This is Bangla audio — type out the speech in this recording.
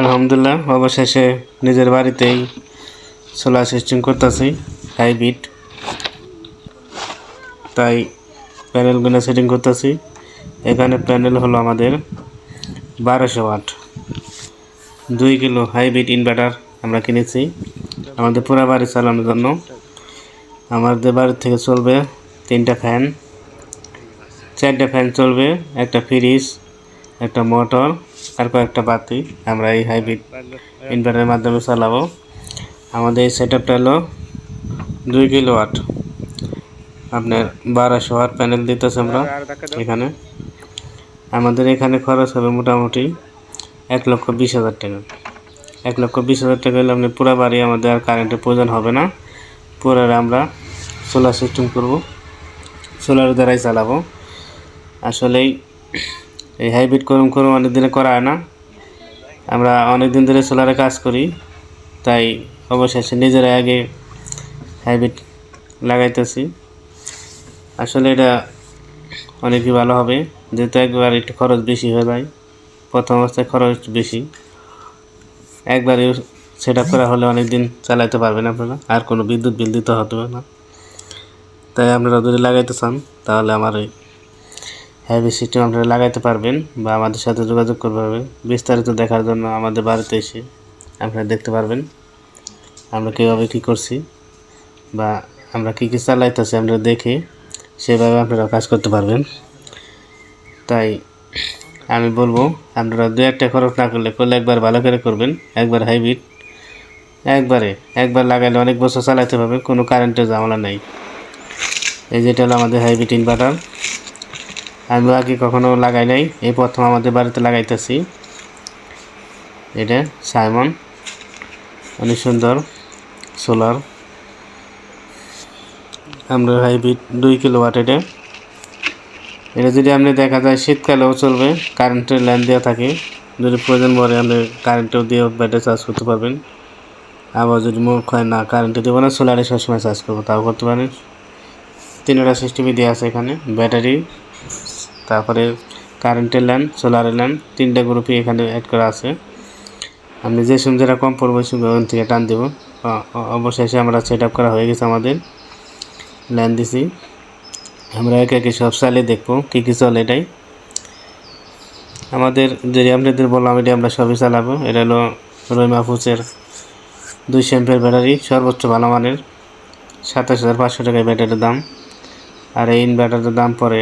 আলহামদুলিল্লাহ অবশেষে নিজের বাড়িতেই সোলার সিস্টেম করতেছি, হাইব্রিড। তাই প্যানেলগুলো সেটিং করতেছি। এখানে প্যানেল হলো আমাদের বারোশো ওয়াট। দুই কিলো হাইব্রিড ইনভার্টার আমরা কিনেছি আমাদের পুরো বাড়ি চালানোর জন্য। আমাদের বাড়ি থেকে চলবে তিনটা ফ্যান। চারটা ফ্যান চলবে, একটা ফ্রিজ, একটা মোটর। আর কয়েকটা বাতি আমরা এই হাইব্রিড ইনভার্টারের মাধ্যমে চালাবো। আমাদের এই সেট আপটা হলো দুই কিলো ওয়াট আপনার বারোশো ওয়াট প্যানেল দিতেছে আমরা এখানে। আমাদের এখানে খরচ হবে মোটামুটি এক লক্ষ বিশ হাজার টাকা। এক লক্ষ বিশ হাজার টাকা হলে আপনি পুরো বাড়ি আমাদের আর কারেন্টের প্রয়োজন হবে না। পুরো আমরা সোলার সিস্টেম করব। সোলার দ্বারাই চালাবো। আসলেই এই হাইব্রিড করুম করুম অনেক দিনে করা হয় না। আমরা অনেক দিন ধরে সোলারে কাজ করি, তাই অবশেষে নিজেরা আগে হাইব্রিড লাগাইতেছি। আসলে এটা অনেকই ভালো হবে, যেহেতু একবার একটু খরচ বেশি হয়ে যায়, প্রথম অবস্থায় খরচ বেশি। একবার সেট আপ করা হলে অনেক দিন চালাইতে পারবেন আপনারা, আর কোনো বিদ্যুৎ বিল দিতে হবে না। তাই আপনারা যদি লাগাইতে চান, তাহলে আমার এই হ্যাভি সিস্টেম আপনারা লাগাইতে পারবেন বা আমাদের সাথে যোগাযোগ করতে পারবেন। বিস্তারিত দেখার জন্য আমাদের বাড়িতে এসে আপনারা দেখতে পারবেন আমরা কীভাবে কী করছি বা আমরা কী কী চালাইতেছি আপনারা দেখে সেভাবে আপনারা কাজ করতে পারবেন। তাই আমি বলব, আপনারা দু একটা খরচ না করলে করলে একবার ভালো করে করবেন, একবার হাইব্রিড একবারে, একবার লাগাইলে অনেক বছর চালাইতে পারবেন, কোনো কারেন্টের ঝামেলা নেই। এই যেটা হলো আমাদের হাইব্রিড ইনভার্টার আমি আগে কখনো লাগাই নাই। এই প্রথম আমাদের বাড়িতে লাগাইতেছি। এটা সাইমন। অনেক সুন্দর সোলার। আমরা হাইব্রিড দুই কিলো ওয়াট এটা। এটা যদি আপনি দেখা যায় শীতকালেও চলবে, কারেন্টের লাইন দেওয়া থাকে। যদি প্রয়োজন পড়ে, আপনি কারেন্টেও দিয়ে ব্যাটারি চার্জ করতে পারবেন। আবার যদি মুখ হয় না কারেন্টে দেবো না সোলারে সবসময় চার্জ করব, তাও করতে পারেন। তিনটা সিস্টেমই দেওয়া আছে এখানে, ব্যাটারি। তারপরে কারেন্টের লাইন সোলারের লাইন তিনটা গ্রুপই এখানে অ্যাড করা আছে। আপনি যে সময় যেটা কম পড়ব ওখান থেকে টান দেবো। অবশেষে আমরা সেট আপ করা হয়ে গেছে আমাদের লাইন দিছি আমরা একে একে সব চালিয়ে দেখব কী কী চলে এটাই। আমাদের যদি আপনাদের বললাম এটা আমরা সবই চালাবো। এটা হলো রই মাহফুজের দুই শ্যাম্পের ব্যাটারি, সর্বোচ্চ ভালো মানের। সাতাশ হাজার পাঁচশো টাকায় ব্যাটারির দাম। আর এই ইনভার্টারের দাম পড়ে